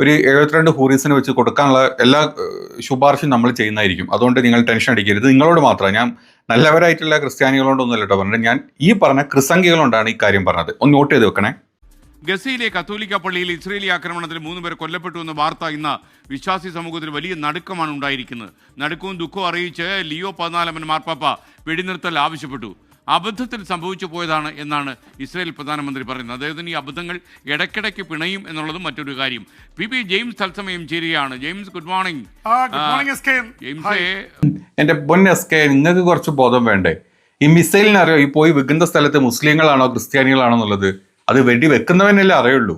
ഒരു എഴുപത്തിരണ്ട് ഹൂറീസിന് വെച്ച് കൊടുക്കാനുള്ള എല്ലാ ശുപാർശയും നമ്മൾ ചെയ്യുന്നതായിരിക്കും. അതുകൊണ്ട് നിങ്ങൾ ടെൻഷൻ അടിക്കരുത്. നിങ്ങളോട് മാത്രമാണ് ഞാൻ നല്ലവരായിട്ടുള്ള ക്രിസ്ത്യാനികളോടൊന്നുമല്ല കേട്ടോ പറഞ്ഞത്. ഞാൻ ഈ പറഞ്ഞ ക്രിസംഖികളോണ്ടാണ് ഈ കാര്യം പറഞ്ഞത്. ഒന്ന് നോട്ട് ചെയ്ത് വെക്കണേ. ഗസയിലെ കത്തോലിക്ക പള്ളിയിൽ ഇസ്രേലി ആക്രമണത്തിൽ മൂന്ന് പേർ കൊല്ലപ്പെട്ടു എന്ന വാർത്ത ഇന്ന് വിശ്വാസി സമൂഹത്തിൽ വലിയ നടുക്കമാണ് ഉണ്ടായിരിക്കുന്നത്. നടുക്കവും ദുഃഖവും അറിയിച്ച് ലിയോ പതിനാലമ്മൻ മാർപ്പാപ്പ വെടിനിർത്തൽ ആവശ്യപ്പെട്ടു. അബദ്ധത്തിൽ സംഭവിച്ചു പോയതാണ് എന്നാണ് ഇസ്രയേൽ പ്രധാനമന്ത്രി പറയുന്നത്. അദ്ദേഹത്തിന് ഈ അബദ്ധങ്ങൾ ഇടയ്ക്കിടയ്ക്ക് പിണയും എന്നുള്ളതും മറ്റൊരു കാര്യം. പി പി ജെയിംസ് തത്സമയം ചേരുകയാണ്. ജെയിംസ് ഗുഡ് മോർണിംഗ് ജെയിംസേ. എന്റെ പൊൻ എസ് കെ നിങ്ങൾക്ക് കുറച്ച് ബോധം വേണ്ടേ? ഈ മിസൈലിനറിയോ ഈ പോയി വെക്കുന്ന സ്ഥലത്ത് മുസ്ലിങ്ങളാണോ ക്രിസ്ത്യാനികളാണോ എന്നുള്ളത്? അത് വെടി വെക്കുന്നവനല്ലേ അറിയുള്ളൂ.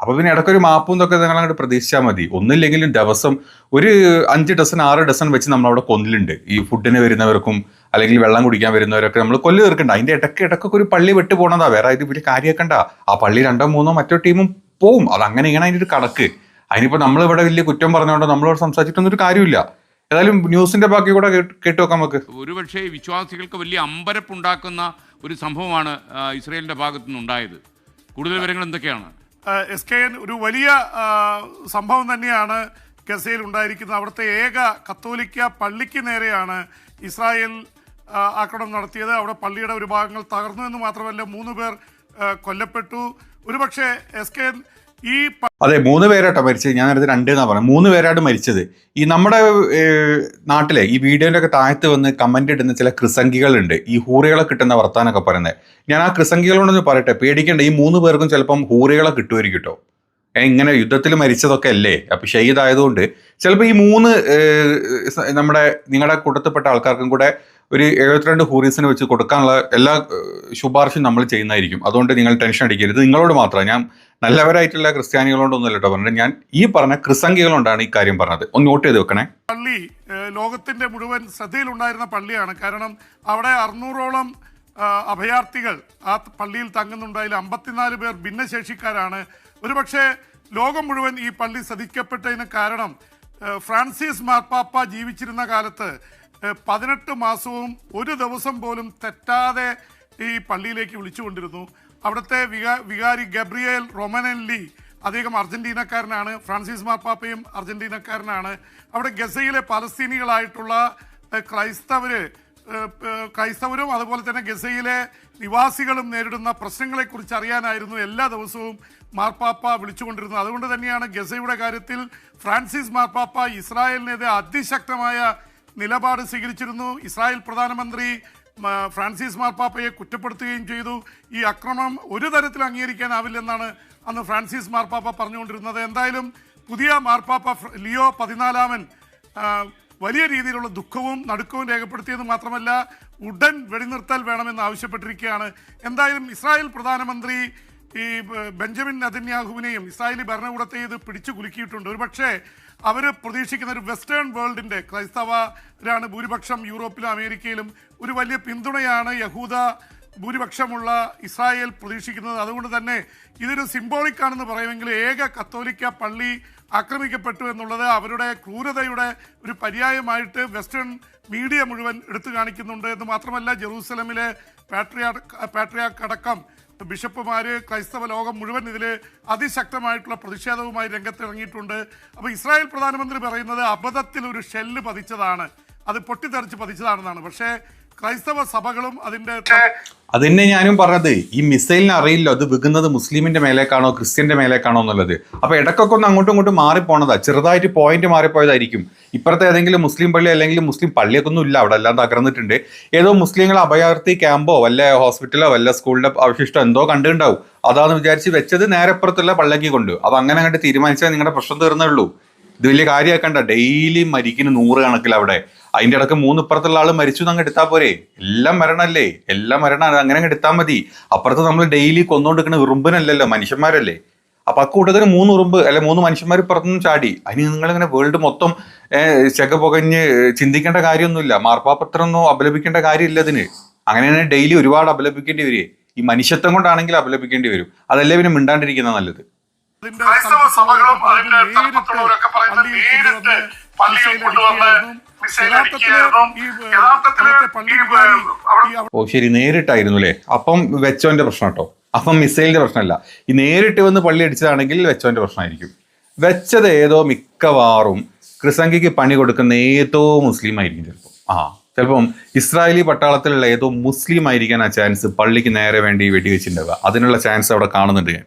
അപ്പൊ പിന്നെ ഇടയ്ക്കൊരു മാപ്പും ഇതൊക്കെ നിങ്ങൾ അങ്ങോട്ട് പ്രതീക്ഷിച്ചാൽ മതി. ഒന്നില്ലെങ്കിലും ദിവസം ഒരു അഞ്ച് ഡസൻ ആറ് ഡസൻ വെച്ച് നമ്മൾ അവിടെ കൊന്നിലുണ്ട്. ഈ ഫുഡിന് വരുന്നവർക്കും അല്ലെങ്കിൽ വെള്ളം കുടിക്കാൻ വരുന്നവരൊക്കെ നമ്മൾ കൊല്ലു തീർക്കണ്ട. അതിന്റെ ഇടയ്ക്ക് ഇടയ്ക്കൊക്കെ ഒരു പള്ളി വിട്ടു പോണതാ. വേറെ ഇത് വലിയ കാര്യമാക്കണ്ട ആ പള്ളി രണ്ടോ മൂന്നോ മറ്റോ ടീമും പോവും. അത് അങ്ങനെയാണ് ഇങ്ങനെ അതിന്റെ ഒരു കണക്ക്. അതിനിപ്പോൾ നമ്മളിവിടെ വലിയ കുറ്റം പറഞ്ഞുകൊണ്ട് നമ്മളോട് സംസാരിച്ചിട്ടൊന്നും ഒരു കാര്യമില്ല ഏതായാലും ന്യൂസിന്റെ ബാക്കി കൂടെ കേട്ട് നോക്കാം വെക്കാം നമുക്ക്. ഒരുപക്ഷെ വിശ്വാസികൾക്ക് വലിയ അമ്പരപ്പുണ്ടാക്കുന്ന ഒരു സംഭവമാണ് ഇസ്രയേലിന്റെ ഭാഗത്തു നിന്നുണ്ടായത്. കൂടുതൽ വിവരങ്ങൾ എന്തൊക്കെയാണ്? എസ് കെ എൻ ഒരു വലിയ സംഭവം തന്നെയാണ് ഗസയിൽ ഉണ്ടായിരിക്കുന്നത്. അവിടുത്തെ ഏക കത്തോലിക്ക പള്ളിക്ക് നേരെയാണ് ഇസ്രായേൽ ആക്രമണം നടത്തിയത്. അവിടെ പള്ളിയുടെ ഒരു ഭാഗങ്ങൾ തകർന്നു എന്ന് മാത്രമല്ല മൂന്ന് പേർ കൊല്ലപ്പെട്ടു. ഒരുപക്ഷെ എസ് കെ ഈ അതെ മൂന്ന് പേരാട്ടോ മരിച്ചത്. ഞാൻ നേരത്തെ രണ്ട് എന്നാ പറഞ്ഞത്. മൂന്ന് പേരാണ് മരിച്ചത്. ഈ നമ്മുടെ നാട്ടിലെ ഈ വീഡിയോയിലൊക്കെ ഒക്കെ താഴത്ത് വന്ന് കമന്റ് ഇടുന്ന ചില ക്രിസംഗികളുണ്ട് ഈ ഹൂറികളെ കിട്ടുന്ന വർത്താനൊക്കെ പറയുന്നത്. ഞാൻ ആ ക്രിസംഗികളോടൊന്ന് പറയട്ടെ. പേടിക്കണ്ട. ഈ മൂന്ന് പേർക്കും ചിലപ്പം ഹൂറികളെ കിട്ടുമായിരിക്കും കേട്ടോ. ഇങ്ങനെ യുദ്ധത്തിൽ മരിച്ചതൊക്കെ അല്ലേ? അപ്പൊ ഷഹീദ് ആയതുകൊണ്ട് ചിലപ്പോൾ ഈ മൂന്ന് നമ്മുടെ നിങ്ങളുടെ കൂട്ടത്തിൽപ്പെട്ട ആൾക്കാർക്കും കൂടെ ഒരു എഴുപത്തിരണ്ട് ഹൂറീസിന് വെച്ച് കൊടുക്കാനുള്ള എല്ലാ ശുപാർശയും നമ്മൾ ചെയ്യുന്നതായിരിക്കും. അതുകൊണ്ട് നിങ്ങൾ ടെൻഷൻ അടിക്കരുത്. നിങ്ങളോട് മാത്രമാണ് ഞാൻ നല്ലവരായിട്ടുള്ള ക്രിസ്ത്യാനികളോടൊന്നുമല്ല കേട്ടോ പറഞ്ഞത്. ഞാൻ ഈ പറഞ്ഞ ക്രിസംഖികളോണ്ടാണ് ഈ കാര്യം പറഞ്ഞത്. ഒന്ന് നോട്ട് ചെയ്ത് വെക്കണേ. പള്ളി ലോകത്തിന്റെ മുഴുവൻ ശ്രദ്ധയിലുണ്ടായിരുന്ന പള്ളിയാണ്. കാരണം അവിടെ അറുന്നൂറോളം അഭയാർത്ഥികൾ ആ പള്ളിയിൽ തങ്ങുന്നുണ്ടായി അമ്പത്തിനാല് പേർ ഭിന്നശേഷിക്കാരാണ്. ഒരുപക്ഷെ ലോകം മുഴുവൻ ഈ പള്ളി ശ്രദ്ധിക്കപ്പെട്ടതിന് കാരണം ഫ്രാൻസിസ് മാർപ്പാപ്പ ജീവിച്ചിരുന്ന കാലത്ത് പതിനെട്ട് മാസവും ഒരു ദിവസം പോലും തെറ്റാതെ ഈ പള്ളിയിലേക്ക് വിളിച്ചുകൊണ്ടിരുന്നു. അവിടുത്തെ വികാ വികാരി ഗബ്രിയേൽ റൊമനല്ലി അദ്ദേഹം അർജന്റീനക്കാരനാണ് ഫ്രാൻസിസ് മാർപ്പാപ്പയും അർജന്റീനക്കാരനാണ്. അവിടെ ഗസയിലെ പലസ്തീനികളായിട്ടുള്ള ക്രൈസ്തവര് ക്രൈസ്തവരും അതുപോലെ തന്നെ ഗസയിലെ നിവാസികളും നേരിടുന്ന പ്രശ്നങ്ങളെക്കുറിച്ച് അറിയാനായിരുന്നു എല്ലാ ദിവസവും മാർപ്പാപ്പ വിളിച്ചുകൊണ്ടിരുന്നത്. അതുകൊണ്ട് തന്നെയാണ് ഗസയുടെ കാര്യത്തിൽ ഫ്രാൻസിസ് മാർപ്പാപ്പ ഇസ്രായേലിനെതിരെ അതിശക്തമായ നിലപാട് സ്വീകരിച്ചിരുന്നു. ഇസ്രായേൽ പ്രധാനമന്ത്രി ഫ്രാൻസിസ് മാർപ്പാപ്പയെ കുറ്റപ്പെടുത്തുകയും ചെയ്തു. ഈ അക്രമം ഒരു തരത്തിൽ അംഗീകരിക്കാനാവില്ലെന്നാണ് അന്ന് ഫ്രാൻസിസ് മാർപ്പാപ്പ പറഞ്ഞുകൊണ്ടിരുന്നത്. എന്തായാലും പുതിയ മാർപ്പാപ്പ ലിയോ പതിനാലാമൻ വലിയ രീതിയിലുള്ള ദുഃഖവും നടുക്കവും രേഖപ്പെടുത്തിയത് മാത്രമല്ല ഉടൻ വെടിനിർത്തൽ വേണമെന്ന് ആവശ്യപ്പെട്ടിരിക്കുകയാണ്. എന്തായാലും ഇസ്രായേൽ പ്രധാനമന്ത്രി ഈ ബെഞ്ചമിൻ നദന്യാഹുവിനെയും ഇസ്രായേലി ഭരണകൂടത്തെ ഇത് പിടിച്ചു കുലുക്കിയിട്ടുണ്ട്. ഒരുപക്ഷെ അവർ പ്രതീക്ഷിക്കുന്ന ഒരു വെസ്റ്റേൺ വേൾഡിന്റെ ക്രൈസ്തവരാണ് ഭൂരിപക്ഷം യൂറോപ്പിലും അമേരിക്കയിലും. ഒരു വലിയ പിന്തുണയാണ് യഹൂദ ഭൂരിപക്ഷമുള്ള ഇസ്രായേൽ പ്രതീക്ഷിക്കുന്നത്. അതുകൊണ്ട് തന്നെ ഇതൊരു സിംബോളിക് ആണെന്ന് പറയുമെങ്കിൽ ഏക കത്തോലിക്ക പള്ളി ആക്രമിക്കപ്പെട്ടു എന്നുള്ളത് അവരുടെ ക്രൂരതയുടെ ഒരു പര്യായമായിട്ട് വെസ്റ്റേൺ മീഡിയ മുഴുവൻ എടുത്തു കാണിക്കുന്നുണ്ട്. എന്ന് മാത്രമല്ല ജെറൂസലമിലെ പാട്രിയാ പാട്രിയാർക്ക് അടക്കം ബിഷപ്പുമാര് ക്രൈസ്തവ ലോകം മുഴുവൻ ഇതിൽ അതിശക്തമായിട്ടുള്ള പ്രതിഷേധവുമായി രംഗത്തിറങ്ങിയിട്ടുണ്ട്. അപ്പോൾ ഇസ്രായേൽ പ്രധാനമന്ത്രി പറയുന്നത് അബദ്ധത്തിൽ ഒരു ഷെല്ല് പതിച്ചതാണ്. അത് പൊട്ടിത്തെറിച്ച് പതിച്ചതാണെന്നാണ്. പക്ഷേ ക്രൈസ്തവ സഭകളും അതിന്റെ അത് തന്നെ ഞാനും പറഞ്ഞത്. ഈ മിസൈലിന് അറിയില്ല. അത് വികുന്നത് മുസ്ലിമിന്റെ മേലേക്കാണോ ക്രിസ്ത്യന്റെ മേലേക്കാണോ എന്നുള്ളത്. അപ്പൊ ഇടക്കൊക്കെ ഒന്ന് അങ്ങോട്ടും ഇങ്ങോട്ടും മാറിപ്പോണതാ. ചെറുതായിട്ട് പോയിന്റ് മാറിപ്പോയതായിരിക്കും. ഇപ്പുറത്തെ ഏതെങ്കിലും മുസ്ലിം പള്ളി അല്ലെങ്കിൽ മുസ്ലിം പള്ളിയൊക്കെ ഒന്നും ഇല്ല. അവിടെ എല്ലാം തകർന്നിട്ടുണ്ട്. ഏതോ മുസ്ലിങ്ങൾ അഭയാർത്ഥി ക്യാമ്പോ വല്ല ഹോസ്പിറ്റലോ വല്ല സ്കൂളിന്റെ അവശിഷ്ടം എന്തോ കണ്ടിട്ടുണ്ടാവും. അതാന്ന് വിചാരിച്ച് വെച്ചത് നേരെ അപ്പുറത്തുള്ള പള്ളിക്ക് കൊണ്ട് അത് അങ്ങനെ അങ്ങോട്ട് തീരുമാനിച്ചാൽ നിങ്ങളുടെ പ്രശ്നം തീർന്നേ ഉള്ളൂ. ഇത് വലിയ കാര്യമാക്കണ്ട ഡെയിലി മരിക്കുന്ന നൂറ് കണക്കിൽ അവിടെ. അതിന്റെ ഇടയ്ക്ക് മൂന്ന് ഇപ്പുറത്തുള്ള ആൾ മരിച്ചു അങ്ങ് എടുത്താൽ പോരെ. എല്ലാം മരണമല്ലേ എല്ലാം മരണമാണ് അങ്ങനെ അങ്ങ് എടുത്താൽ മതി. അപ്പുറത്ത് നമ്മൾ ഡെയിലി കൊന്നുകൊണ്ടിരിക്കുന്ന ഉറുമ്പിനല്ലല്ലോ മനുഷ്യന്മാരല്ലേ? അപ്പൊ അക്കൂട്ടത്തിന് മൂന്ന് ഉറുമ്പ് അല്ലെ മൂന്ന് മനുഷ്യന്മാർ പുറത്തുനിന്ന് ചാടി. അതിന് നിങ്ങളിങ്ങനെ വേൾഡ് മൊത്തം ചെക്ക ചെക പുകഞ്ഞ് ചിന്തിക്കേണ്ട കാര്യമൊന്നുമില്ല. മാർപ്പാപത്രമൊന്നും അപലപിക്കേണ്ട കാര്യമില്ല അതിന്. അങ്ങനെ തന്നെ ഡെയിലി ഒരുപാട് അപലപിക്കേണ്ടി വരും ഈ മനുഷ്യത്വം കൊണ്ടാണെങ്കിൽ അപലപിക്കേണ്ടി വരും. അതല്ലേ പിന്നെ മിണ്ടാണ്ടിരിക്കുന്ന നല്ലത്. ക്രൈസ്തവ സഭകളും അതിന്റെ പള്ളിയിൽ കൊണ്ടുവന്ന് ഓ ശരി നേരിട്ടായിരുന്നു അല്ലേ അപ്പം വെച്ചോന്റെ പ്രശ്നം കേട്ടോ. അപ്പം മിസൈലിന്റെ പ്രശ്നമല്ല. ഈ നേരിട്ട് വന്ന് പള്ളി അടിച്ചതാണെങ്കിൽ വെച്ചോന്റെ പ്രശ്നമായിരിക്കും. വെച്ചത് ഏതോ മിക്കവാറും ക്രിസംഗിക്ക് പണി കൊടുക്കുന്ന ഏതോ മുസ്ലിം ആയിരിക്കും ചിലപ്പോൾ ആ ചിലപ്പം ഇസ്രായേലി പട്ടാളത്തിലുള്ള ഏതോ മുസ്ലിം ആയിരിക്കാൻ ആ ചാൻസ് പള്ളിക്ക് നേരെ വേണ്ടി വെടിവെച്ചിട്ടുണ്ടാവുക. അതിനുള്ള ചാൻസ് അവിടെ കാണുന്നുണ്ട് ഞാൻ.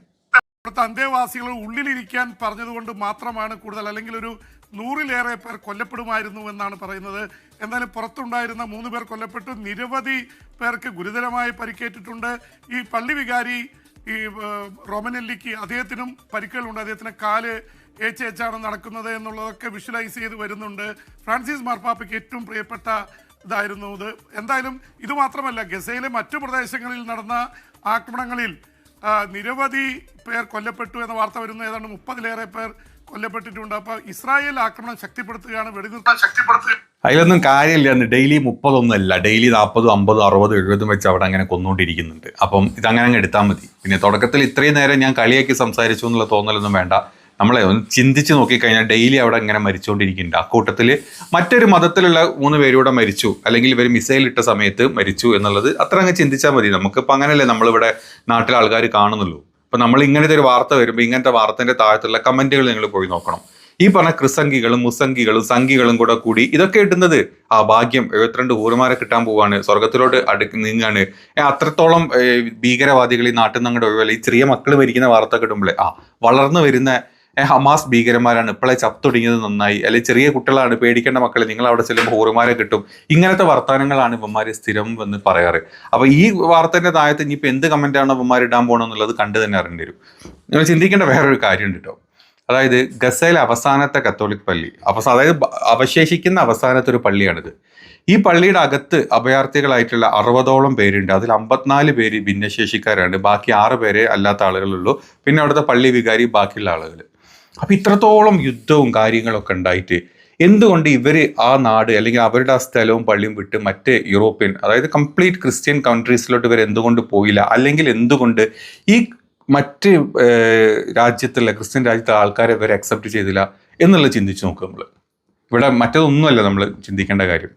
അന്തേവാസികൾ ഉള്ളിലിരിക്കാൻ പറഞ്ഞതുകൊണ്ട് മാത്രമാണ് കൂടുതൽ അല്ലെങ്കിൽ ഒരു നൂറിലേറെ പേർ കൊല്ലപ്പെടുമായിരുന്നു എന്നാണ് പറയുന്നത്. എന്നാലും പുറത്തുണ്ടായിരുന്ന മൂന്ന് പേർ കൊല്ലപ്പെട്ടു. നിരവധി പേർക്ക് ഗുരുതരമായി പരിക്കേറ്റിട്ടുണ്ട്. ഈ പള്ളി വികാരി ഈ റോമനെല്ലിക്ക് അദ്ദേഹത്തിനും പരിക്കുകളുണ്ട്. അദ്ദേഹത്തിന് കാൽ ഏച്ചേച്ചാണ് നടക്കുന്നത് എന്നുള്ളതൊക്കെ വിഷ്വലൈസ് ചെയ്ത് വരുന്നുണ്ട്. ഫ്രാൻസിസ് മാർപ്പാപ്പയ്ക്ക് ഏറ്റവും പ്രിയപ്പെട്ട ഇതായിരുന്നു ഇത്. എന്തായാലും ഇത് മാത്രമല്ല ഗസയിലെ മറ്റു പ്രദേശങ്ങളിൽ നടന്ന ആക്രമണങ്ങളിൽ നിരവധി പേർ കൊല്ലപ്പെട്ടു എന്ന വാർത്ത വരുന്നു. ഏതാണ്ട് മുപ്പതിലേറെ പേർ കൊല്ലപ്പെട്ടിട്ടുണ്ട്. അപ്പൊ ഇസ്രായേൽ ആക്രമണം ശക്തിപ്പെടുത്തുകയാണ് വെടിനിർത്തൽ ശക്തിപ്പെടുത്തുക അതിലൊന്നും കാര്യമില്ല. ഡെയിലി മുപ്പതൊന്നും അല്ല ഡെയിലി നാൽപ്പതും അമ്പതും അറുപതും എഴുപതും വെച്ച് അവിടെ അങ്ങനെ കൊന്നുകൊണ്ടിരിക്കുന്നുണ്ട് അപ്പം ഇതങ്ങനെ അങ്ങ് എടുത്താൽ മതി. പിന്നെ തുടക്കത്തിൽ ഇത്രയും നേരം ഞാൻ കളിയാക്കി സംസാരിച്ചു എന്നുള്ള തോന്നലൊന്നും വേണ്ട. നമ്മളെ ഒന്ന് ചിന്തിച്ച് നോക്കിക്കഴിഞ്ഞാൽ ഡെയിലി അവിടെ ഇങ്ങനെ മരിച്ചുകൊണ്ടിരിക്കുന്നുണ്ട് അക്കൂട്ടത്തിൽ മറ്റൊരു മതത്തിലുള്ള മൂന്ന് പേരൂടെ മരിച്ചു. അല്ലെങ്കിൽ ഇവർ മിസൈൽ ഇട്ട സമയത്ത് മരിച്ചു എന്നുള്ളത് അത്ര അങ്ങ് ചിന്തിച്ചാൽ മതി. നമുക്കിപ്പോൾ അങ്ങനെയല്ലേ നമ്മളിവിടെ നാട്ടിലെ ആൾക്കാർ കാണുന്നുള്ളൂ. ഇപ്പം നമ്മൾ ഇങ്ങനത്തെ ഒരു വാർത്ത വരുമ്പോൾ ഇങ്ങനത്തെ വാർത്തേന്റെ താഴത്തുള്ള കമന്റുകൾ നിങ്ങൾ പോയി നോക്കണം. ഈ പറഞ്ഞ ക്രിസംഗികളും മുസംഗികളും സംഘികളും കൂടെ കൂടി ഇതൊക്കെ ഇടുന്നത് ആ ഭാഗ്യം എഴുപത്തിരണ്ട് ഊർമാരെ കിട്ടാൻ പോവാണ്. സ്വർഗത്തിലോട്ട് അടുക്ക് നീങ്ങാണ്. അത്രത്തോളം ഭീകരവാദികൾ ഈ നാട്ടിൽ നിന്ന് അങ്ങോട്ട് ഒഴിവല്ല ഈ ചെറിയ മക്കൾ മരിക്കുന്ന വാർത്ത കിട്ടുമ്പോഴേ ആ വളർന്നു വരുന്ന ഹമാസ് ഭീകരന്മാരാണ് ഇപ്പോഴേ ചത്തൊടുങ്ങിയത് നന്നായി. അല്ലെങ്കിൽ ചെറിയ കുട്ടികളാണ് പേടിക്കേണ്ട മക്കളെ. നിങ്ങൾ അവിടെ ചെല്ലുമ്പോൾ ഹൂറുമാരെ കിട്ടും. ഇങ്ങനത്തെ വർത്തമാനങ്ങളാണ് ഇവന്മാർ സ്ഥിരം എന്ന് പറയാറ്. അപ്പൊ ഈ വാർത്തേന്റെ താഴത്ത് ഇനിയിപ്പോൾ എന്ത് കമന്റാണ് ഇവന്മാർ ഇടാൻ പോകണമെന്നുള്ളത് കണ്ടു തന്നെ അറിയേണ്ടി വരും. നിങ്ങൾ ചിന്തിക്കേണ്ട വേറൊരു കാര്യമുണ്ട് കേട്ടോ അതായത് ഗസയിലെ അവസാനത്തെ കത്തോലിക് പള്ളി അവസാന അതായത് അവശേഷിക്കുന്ന അവസാനത്തെ ഒരു പള്ളിയാണിത്. ഈ പള്ളിയുടെ അകത്ത് അഭയാർത്ഥികളായിട്ടുള്ള അറുപതോളം പേരുണ്ട്. അതിൽ അമ്പത്തിനാല് പേര് ഭിന്നശേഷിക്കാരാണ്. ബാക്കി ആറ് പേരെ അല്ലാത്ത ആളുകളുള്ളൂ. പിന്നെ അവിടുത്തെ പള്ളി വികാരി ബാക്കിയുള്ള ആളുകൾ അപ്പൊ ഇത്രത്തോളം യുദ്ധവും കാര്യങ്ങളൊക്കെ ഉണ്ടായിട്ട് എന്തുകൊണ്ട് ഇവർ ആ നാട് അല്ലെങ്കിൽ അവരുടെ ആ സ്ഥലവും പള്ളിയും വിട്ട് മറ്റ് യൂറോപ്യൻ അതായത് കംപ്ലീറ്റ് ക്രിസ്ത്യൻ കൺട്രീസിലോട്ട് ഇവർ എന്തുകൊണ്ട് പോയില്ല? അല്ലെങ്കിൽ എന്തുകൊണ്ട് ഈ മറ്റ് രാജ്യത്തുള്ള ക്രിസ്ത്യൻ രാജ്യത്തെ ആൾക്കാരെ ഇവർ അക്സെപ്റ്റ് ചെയ്തില്ല എന്നുള്ളത് ചിന്തിച്ച് നോക്കുക നമ്മൾ ഇവിടെ മറ്റതൊന്നുമല്ല നമ്മൾ ചിന്തിക്കേണ്ട കാര്യം.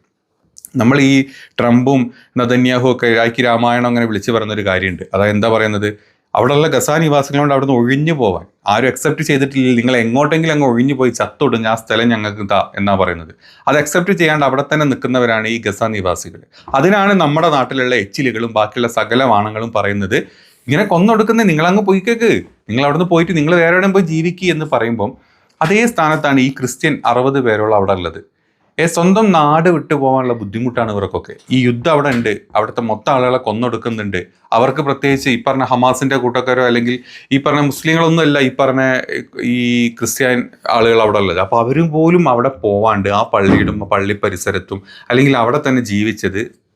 നമ്മൾ ഈ ട്രംപും നദന്യാഹും ഒക്കെ രാഖി രാമായണം അങ്ങനെ വിളിച്ചു പറയുന്നൊരു കാര്യമുണ്ട്. അതായത് എന്താ പറയുന്നത്? അവിടെയുള്ള ഗസാ നിവാസികളോട് അവിടുന്ന് ഒഴിഞ്ഞു പോവാൻ. ആരും അക്സെപ്റ്റ് ചെയ്തിട്ടില്ല. നിങ്ങൾ എങ്ങോട്ടെങ്കിലും അങ്ങ് ഒഴിഞ്ഞു പോയി ചത്തൊടുങ്ങ ആ സ്ഥലം ഞങ്ങൾക്ക് താ എന്നാ പറയുന്നത്. അത് അക്സെപ്റ്റ് ചെയ്യാണ്ട് അവിടെ തന്നെ നിൽക്കുന്നവരാണ് ഈ ഗസ നിവാസികൾ അതിനാണ് നമ്മുടെ നാട്ടിലുള്ള എച്ചിലുകളും ബാക്കിയുള്ള സകല വാണങ്ങളും പറയുന്നത്. ഇങ്ങനെ കൊന്നൊടുക്കുന്നത് നിങ്ങളങ്ങ് പോയിക്കേക്ക് നിങ്ങൾ അവിടുന്ന് പോയിട്ട് നിങ്ങൾ വേറെ എവിടെയും പോയി ജീവിക്കുക എന്ന് പറയുമ്പം അതേ സ്ഥാനത്താണ് ഈ ക്രിസ്ത്യൻ അറുപത് പേരോളം അവിടെ ഉള്ളത്. സ്വന്തം നാട് വിട്ടു പോകാനുള്ള ബുദ്ധിമുട്ടാണ് ഇവർക്കൊക്കെ. ഈ യുദ്ധം അവിടെ ഉണ്ട്. അവിടുത്തെ മൊത്തം ആളുകളെ കൊന്നൊടുക്കുന്നുണ്ട്. അവർക്ക് പ്രത്യേകിച്ച് ഈ പറഞ്ഞ ഹമാസിന്റെ കൂട്ടക്കാരോ അല്ലെങ്കിൽ ഈ പറഞ്ഞ മുസ്ലിങ്ങളൊന്നും അല്ല ഈ പറഞ്ഞ ഈ ക്രിസ്ത്യൻ ആളുകൾ അവിടെ ഉള്ളത്. അപ്പോൾ അവരും പോലും അവിടെ പോവാണ്ട് ആ പള്ളിയിടും പള്ളി പരിസരത്തും അല്ലെങ്കിൽ അവിടെ തന്നെ ജീവിച്ചത്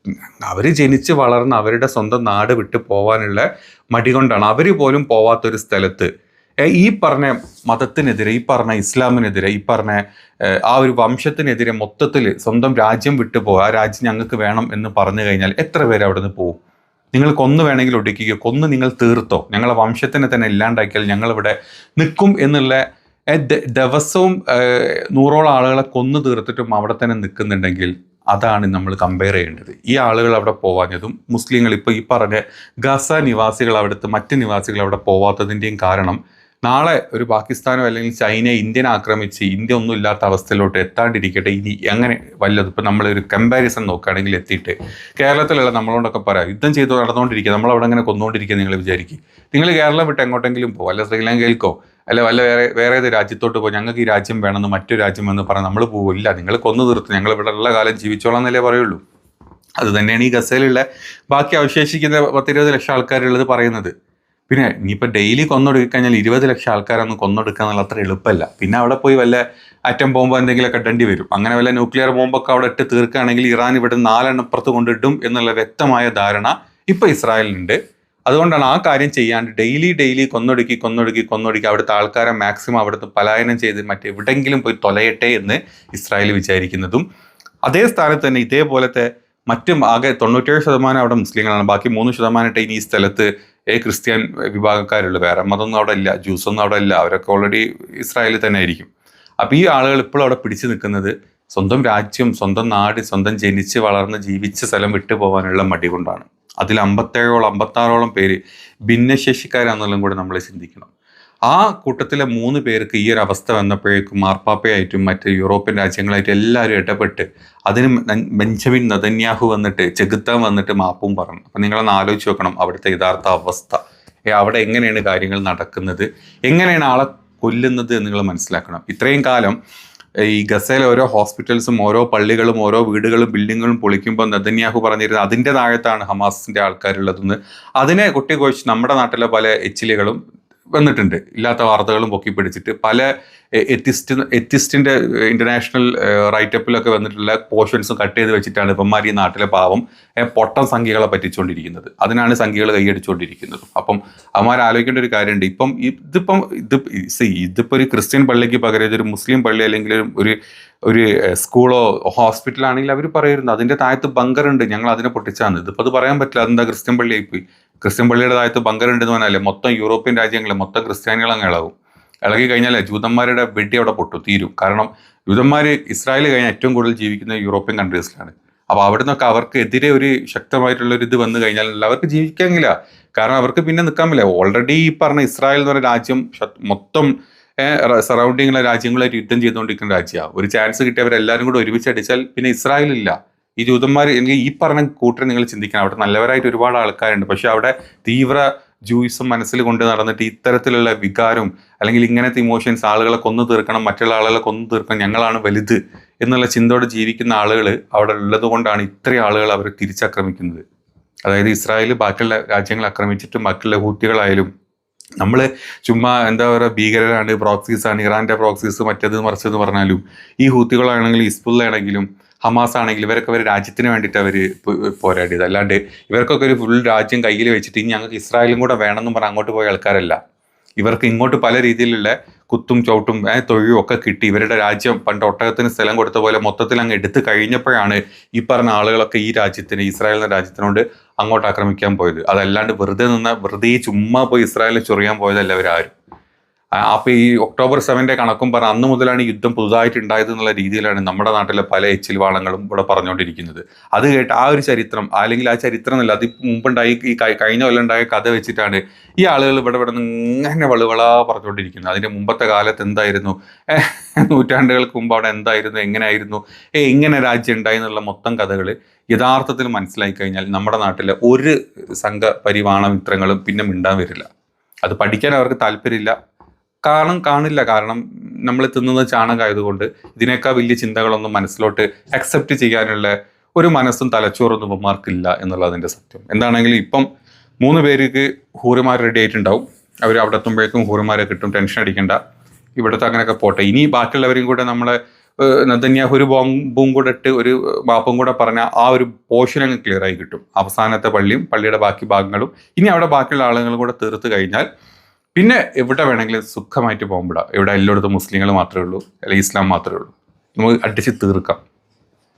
അവർ ജനിച്ച് വളർന്ന് അവരുടെ സ്വന്തം നാട് വിട്ട് പോകാനുള്ള മടി കൊണ്ടാണ്. അവർ പോലും പോവാത്തൊരു സ്ഥലത്ത് ഈ പറഞ്ഞ മതത്തിനെതിരെ ഈ പറഞ്ഞ ഇസ്ലാമിനെതിരെ ഈ പറഞ്ഞ ആ ഒരു വംശത്തിനെതിരെ മൊത്തത്തിൽ സ്വന്തം രാജ്യം വിട്ടുപോകും ആ രാജ്യം ഞങ്ങൾക്ക് വേണം എന്ന് പറഞ്ഞു കഴിഞ്ഞാൽ എത്ര പേര് അവിടെ നിന്ന് പോകും നിങ്ങൾ കൊന്ന് വേണമെങ്കിൽ ഒടുക്കിക്കോ കൊന്ന് നിങ്ങൾ തീർത്തോ. ഞങ്ങളെ വംശത്തിനെ തന്നെ ഇല്ലാണ്ടാക്കിയാൽ ഞങ്ങളിവിടെ നിൽക്കും എന്നുള്ള ദിവസവും നൂറോളം ആളുകളെ കൊന്നു തീർത്തിട്ടും അവിടെ തന്നെ നിൽക്കുന്നുണ്ടെങ്കിൽ അതാണ് നമ്മൾ കമ്പയർ ചെയ്യേണ്ടത്. ഈ ആളുകൾ അവിടെ പോവാഞ്ഞതും മുസ്ലിങ്ങൾ ഇപ്പോൾ ഈ പറഞ്ഞ ഗസ നിവാസികൾ അവിടുത്തെ മറ്റ് നിവാസികൾ അവിടെ പോവാത്തതിന്റെയും കാരണം നാളെ ഒരു പാകിസ്ഥാനോ അല്ലെങ്കിൽ ചൈന ഇന്ത്യനെ ആക്രമിച്ച് ഇന്ത്യ ഒന്നും ഇല്ലാത്ത അവസ്ഥയിലോട്ട് എത്താണ്ടിരിക്കട്ടെ. ഇനി അങ്ങനെ വല്ലതും ഇപ്പം നമ്മളൊരു കമ്പാരിസൺ നോക്കുകയാണെങ്കിൽ എത്തിയിട്ട് കേരളത്തിലുള്ള നമ്മളോടൊക്കെ പറയാം യുദ്ധം ചെയ്ത് നടന്നുകൊണ്ടിരിക്കുക നമ്മൾ അവിടെ അങ്ങനെ കൊന്നുകൊണ്ടിരിക്കുക? നിങ്ങൾ വിചാരിക്കും. നിങ്ങൾ കേരളം വിട്ട് എങ്ങോട്ടെങ്കിലും പോകും അല്ല ശ്രീലങ്കയിൽക്കോ? അല്ല വല്ല വേറെ വേറെ ഏത് രാജ്യത്തോട്ട് പോകും ഞങ്ങൾക്ക് ഈ രാജ്യം വേണമെന്ന് മറ്റു രാജ്യം എന്ന് പറഞ്ഞാൽ നമ്മൾ പോവില്ല. നിങ്ങൾ കൊന്നു തീർത്ത്. ഞങ്ങൾ ഇവിടെ ഉള്ള കാലം ജീവിച്ചോളാം എന്നല്ലേ പറയുള്ളൂ. അത് തന്നെയാണ് ഈ ഗസയിലുള്ള ബാക്കി അവശേഷിക്കുന്ന പത്തിരുപത് ലക്ഷം ആൾക്കാരുള്ളത് പറയുന്നത്. പിന്നെ ഇനിയിപ്പോൾ ഡെയിലി കൊന്നൊടുക്കി കഴിഞ്ഞാൽ ഇരുപത് ലക്ഷം ആൾക്കാരൊന്നും കൊന്നൊടുക്കുക എന്നുള്ള അത്ര എളുപ്പമല്ല പിന്നെ അവിടെ പോയി വല്ല അറ്റം ബോംബ് എന്തെങ്കിലുമൊക്കെ ഇടേണ്ടി വരും. അങ്ങനെ വല്ല ന്യൂക്ലിയർ ബോംബൊക്കെ അവിടെ ഇട്ട് തീർക്കുകയാണെങ്കിൽ ഇറാൻ ഇവിടെ നാലെണ്ണം അപ്പുറത്ത് കൊണ്ടിട്ടും എന്നുള്ള വ്യക്തമായ ധാരണ ഇപ്പോൾ ഇസ്രായേലിനുണ്ട്. അതുകൊണ്ടാണ് ആ കാര്യം ചെയ്യാണ്ട് ഡെയിലി ഡെയിലി കൊന്നൊടുക്കി കൊന്നൊടുക്കി കൊന്നൊടുക്കി അവിടുത്തെ ആൾക്കാരെ മാക്സിമം അവിടുത്തെ പലായനം ചെയ്ത് മറ്റെവിടെങ്കിലും പോയി തൊലയട്ടെ എന്ന് ഇസ്രായേൽ വിചാരിക്കുന്നതും. അതേ സ്ഥാനത്ത് തന്നെ ഇതേപോലത്തെ മറ്റും ആകെ തൊണ്ണൂറ്റേഴ് ശതമാനം അവിടെ മുസ്ലിങ്ങളാണ്. ബാക്കി മൂന്ന് ശതമാനമായിട്ട് ഇനി ഈ സ്ഥലത്ത് ഏ ക്രിസ്ത്യൻ വിഭാഗക്കാരുള്ളൂ വേറെ മതമൊന്നും അവിടെ ഇല്ല ജ്യൂസ് അവിടെ ഇല്ല അവരൊക്കെ ഓൾറെഡി ഇസ്രായേലിൽ തന്നെ ആയിരിക്കും. അപ്പോൾ ഈ ആളുകൾ ഇപ്പോഴും അവിടെ പിടിച്ചു നിൽക്കുന്നത് സ്വന്തം രാജ്യം സ്വന്തം നാട് സ്വന്തം ജനിച്ച് വളർന്ന് ജീവിച്ച സ്ഥലം വിട്ടു പോകാനുള്ള മടി കൊണ്ടാണ്. അതിൽ അമ്പത്തേഴോളം അമ്പത്താറോളം പേര് ഭിന്നശേഷിക്കാരാണെന്നുള്ളതും കൂടെ നമ്മൾ ചിന്തിക്കണം. ആ കൂട്ടത്തിലെ മൂന്ന് പേർക്ക് ഈ ഒരു അവസ്ഥ വന്നപ്പോഴേക്കും മാർപ്പാപ്പയായിട്ടും മറ്റ് യൂറോപ്യൻ രാജ്യങ്ങളായിട്ടും എല്ലാവരും ഇടപെട്ട് അതിന് ബെഞ്ചമിൻ നദന്യാഹു വന്നിട്ട് ചെകുത്താൻ വന്നിട്ട് മാപ്പും പറഞ്ഞു. അപ്പം നിങ്ങളൊന്ന് ആലോചിച്ച് നോക്കണം അവിടുത്തെ യഥാർത്ഥ അവസ്ഥ. അവിടെ എങ്ങനെയാണ് കാര്യങ്ങൾ നടക്കുന്നത്? എങ്ങനെയാണ് ആളെ കൊല്ലുന്നത് എന്ന് നിങ്ങൾ മനസ്സിലാക്കണം. ഇത്രയും കാലം ഈ ഗസയിലെ ഓരോ ഹോസ്പിറ്റൽസും ഓരോ പള്ളികളും ഓരോ വീടുകളും ബിൽഡിങ്ങുകളും പൊളിക്കുമ്പോൾ നദന്യാഹു പറഞ്ഞിരുന്നത് അതിന്റെ താഴത്താണ് ഹമാസിന്റെ ആൾക്കാരുള്ളതെന്ന്. അതിനെ കുട്ടികോച്ച് നമ്മുടെ നാട്ടിലെ പല എച്ചിലുകളും വന്നിട്ടുണ്ട്. ഇല്ലാത്ത വാർത്തകളും പൊക്കി പിടിച്ചിട്ട് പല എത്തിസ്റ്റ് എത്തിസ്റ്റിന്റെ ഇന്റർനാഷണൽ റൈറ്റപ്പിലൊക്കെ വന്നിട്ടുള്ള പോർഷൻസും കട്ട് ചെയ്ത് വെച്ചിട്ടാണ് ഇപ്പന്മാർ ഈ നാട്ടിലെ പാവം പൊട്ടൻ സംഖ്യകളെ പറ്റിച്ചുകൊണ്ടിരിക്കുന്നത് അതിനാണ് സംഖ്യകൾ കൈയടിച്ചുകൊണ്ടിരിക്കുന്നത് അപ്പം അവന്മാർ ആലോചിക്കേണ്ട ഒരു കാര്യമുണ്ട്. ഇപ്പം ഇതിപ്പം ഇത് ഇതിപ്പോൾ ഒരു ക്രിസ്ത്യൻ പള്ളിക്ക് പകരം ഇതൊരു മുസ്ലിം പള്ളി അല്ലെങ്കിൽ ഒരു ഒരു സ്കൂളോ ഹോസ്പിറ്റലാണെങ്കിൽ അവർ പറയുന്നു അതിന്റെ താഴത്ത് ബങ്കറുണ്ട് ഞങ്ങൾ അതിനെ പൊട്ടിച്ചാണ് ഇതിപ്പോൾ അത് പറയാൻ പറ്റില്ല അതെന്താ ക്രിസ്ത്യൻ പള്ളിയായി പോയി ക്രിസ്ത്യൻ പള്ളിയുടെ താഴത്ത് ബങ്കർ ഉണ്ടെന്ന് പറഞ്ഞാലേ മൊത്തം യൂറോപ്യൻ രാജ്യങ്ങളിൽ മൊത്തം ക്രിസ്ത്യാനികൾ അങ്ങ് ഇളകും. ഇളകി കഴിഞ്ഞാൽ ജൂതന്മാരുടെ വെടി അവിടെ പൊട്ടു തീരും. കാരണം ജൂതന്മാർ ഇസ്രായേൽ കഴിഞ്ഞാൽ ഏറ്റവും കൂടുതൽ ജീവിക്കുന്ന യൂറോപ്യൻ കൺട്രീസിലാണ്. അപ്പോൾ അവിടെ നിന്നൊക്കെ അവർക്ക് എതിരെ ഒരു ശക്തമായിട്ടുള്ള ഒരു ഇത് വന്നു കഴിഞ്ഞാൽ അവർക്ക് ജീവിക്കാനില്ല. കാരണം അവർക്ക് പിന്നെ നിൽക്കാൻ പറ്റില്ല. ഓൾറെഡി ഈ പറഞ്ഞ ഇസ്രായേൽ എന്ന് പറഞ്ഞ രാജ്യം മൊത്തം സറൗണ്ടിങ്ങിലെ രാജ്യങ്ങളായിട്ട് യുദ്ധം ചെയ്തുകൊണ്ടിരിക്കുന്ന രാജ്യമാണ്. ഒരു ചാൻസ് കിട്ടിയവരെല്ലാവരും കൂടെ ഒരുമിച്ച് അടിച്ചാൽ പിന്നെ ഇസ്രായേൽ ഇല്ല ഈ ജൂതന്മാർ എനിക്ക് ഈ പറഞ്ഞ കൂട്ടരെ നിങ്ങൾ ചിന്തിക്കണം. അവിടെ നല്ലവരായിട്ട് ഒരുപാട് ആൾക്കാരുണ്ട്. പക്ഷെ അവിടെ തീവ്ര ജൂയിസം മനസ്സിൽ കൊണ്ട് നടന്നിട്ട് ഇത്തരത്തിലുള്ള വികാരം അല്ലെങ്കിൽ ഇങ്ങനത്തെ ഇമോഷൻസ് ആളുകളെ കൊന്നു തീർക്കണം മറ്റുള്ള ആളുകളെ കൊന്നു തീർക്കണം ഞങ്ങളാണ് വലുത് എന്നുള്ള ചിന്തയോടെ ജീവിക്കുന്ന ആളുകൾ അവിടെ ഉള്ളത് കൊണ്ടാണ് ഇത്രയും ആളുകൾ അവർ തിരിച്ചാക്രമിക്കുന്നത്. അതായത് ഇസ്രായേൽ ബാക്കിയുള്ള രാജ്യങ്ങൾ ആക്രമിച്ചിട്ടും ബാക്കിയുള്ള ഹൂത്തികളായാലും നമ്മൾ ചുമ്മാ എന്താ പറയുക ഭീകരരാണ് പ്രോക്സീസാണ് ഇറാന്റെ പ്രോക്സീസ് മറ്റേത് മറിച്ചതെന്ന് പറഞ്ഞാലും ഈ ഹൂത്തികളാണെങ്കിലും ഹിസ്ബുള്ള ആണെങ്കിലും ഹമാസ് ആണെങ്കിൽ ഇവരൊക്കെ ഒരു രാജ്യത്തിന് വേണ്ടിയിട്ട് അവർ പോരാടിയത്. അല്ലാണ്ട് ഇവർക്കൊക്കെ ഒരു ഫുൾ രാജ്യം കയ്യിൽ വെച്ചിട്ട് ഇനി ഞങ്ങൾക്ക് ഇസ്രായേലും കൂടെ വേണമെന്ന് പറഞ്ഞ് അങ്ങോട്ട് പോയ ആൾക്കാരല്ല. ഇവർക്ക് ഇങ്ങോട്ട് പല രീതിയിലുള്ള കുത്തും ചവിട്ടും തൊഴിലും ഒക്കെ കിട്ടി. ഇവരുടെ രാജ്യം പണ്ട് ഒട്ടകത്തിന് സ്ഥലം കൊടുത്ത പോലെ മൊത്തത്തിൽ അങ്ങ് എടുത്തു കഴിഞ്ഞപ്പോഴാണ് ഈ പറഞ്ഞ ആളുകളൊക്കെ ഈ രാജ്യത്തിന് ഇസ്രായേൽ എന്ന രാജ്യത്തിനോട് അങ്ങോട്ട് ആക്രമിക്കാൻ പോയത്. അതല്ലാണ്ട് വെറുതെ നിന്ന വെറുതെ ചുമ്മാ പോയി ഇസ്രായേലിനെ ചൊറിയാൻ പോയതല്ല അവരാരും ആ, അപ്പൊ ഈ ഒക്ടോബർ സെവന്റെ കണക്കും പറ അന്ന് മുതലാണ് യുദ്ധം പുതുതായിട്ട് ഉണ്ടായത് എന്നുള്ള രീതിയിലാണ് നമ്മുടെ നാട്ടിലെ പല എച്ചിൽ വാളങ്ങളും ഇവിടെ പറഞ്ഞുകൊണ്ടിരിക്കുന്നത്. അത് കേട്ട് ആ ഒരു ചരിത്രം അല്ലെങ്കിൽ ആ ചരിത്രം എന്നല്ല അത് മുമ്പുണ്ടായി ഈ കഴി- കഴിഞ്ഞ കൊല്ലം ഉണ്ടായ കഥ വെച്ചിട്ടാണ് ഈ ആളുകൾ ഇവിടെ ഇവിടെ ഇങ്ങനെ വളുവളാ പറഞ്ഞുകൊണ്ടിരിക്കുന്നത്. അതിന്റെ മുമ്പത്തെ കാലത്ത് എന്തായിരുന്നു? നൂറ്റാണ്ടുകൾക്ക് മുമ്പ് അവിടെ എന്തായിരുന്നു? എങ്ങനെയായിരുന്നു? ഏ ഇങ്ങനെ രാജ്യം ഉണ്ടായി എന്നുള്ള മൊത്തം കഥകൾ യഥാർത്ഥത്തിൽ മനസ്സിലാക്കി കഴിഞ്ഞാൽ നമ്മുടെ നാട്ടിലെ ഒരു സംഘ പരിവാണ മിത്രങ്ങളും പിന്നെ മിണ്ടാൻ വരില്ല. അത് പഠിക്കാൻ അവർക്ക് താല്പര്യമില്ല. കാണും കാണില്ല. കാരണം നമ്മൾ തിന്നുന്നത് ചാണകമായതുകൊണ്ട് ഇതിനേക്കാൾ വലിയ ചിന്തകളൊന്നും മനസ്സിലോട്ട് അക്സെപ്റ്റ് ചെയ്യാനുള്ള ഒരു മനസ്സും തലച്ചോറൊന്നും ഇവന്മാർക്കില്ല എന്നുള്ളതിന്റെ സത്യം. എന്താണെങ്കിലും ഇപ്പം മൂന്ന് പേർക്ക് ഹൂറിമാർ റെഡി ആയിട്ടുണ്ടാവും. അവർ അവിടെ എത്തുമ്പോഴേക്കും ഹൂറിമാരെ കിട്ടും. ടെൻഷൻ അടിക്കണ്ട. ഇവിടുത്തെ അങ്ങനെയൊക്കെ പോട്ടെ. ഇനി ബാക്കിയുള്ളവരെയും കൂടെ നമ്മളെ നദന്യാഹ് ഒരു ബോംബും കൂടെ ഇട്ട് ഒരു ബാപ്പും കൂടെ പറഞ്ഞാൽ ആ ഒരു പോർഷൻ അങ്ങ് ക്ലിയർ ആയി കിട്ടും. അവസാനത്തെ പള്ളിയും പള്ളിയുടെ ബാക്കി ഭാഗങ്ങളും. ഇനി അവിടെ ബാക്കിയുള്ള ആളുകളും കൂടെ തീർത്ത് കഴിഞ്ഞാൽ പിന്നെ എവിടെ വേണമെങ്കിലും സുഖമായിട്ട് പോകുമ്പോഴാണ് എവിടെ എല്ലായിടത്തും മുസ്ലിങ്ങൾ മാത്രമേ ഉള്ളൂ അല്ലെങ്കിൽ ഇസ്ലാം മാത്രമേ ഉള്ളൂ. നമുക്ക് അടിച്ച് തീർക്കാം.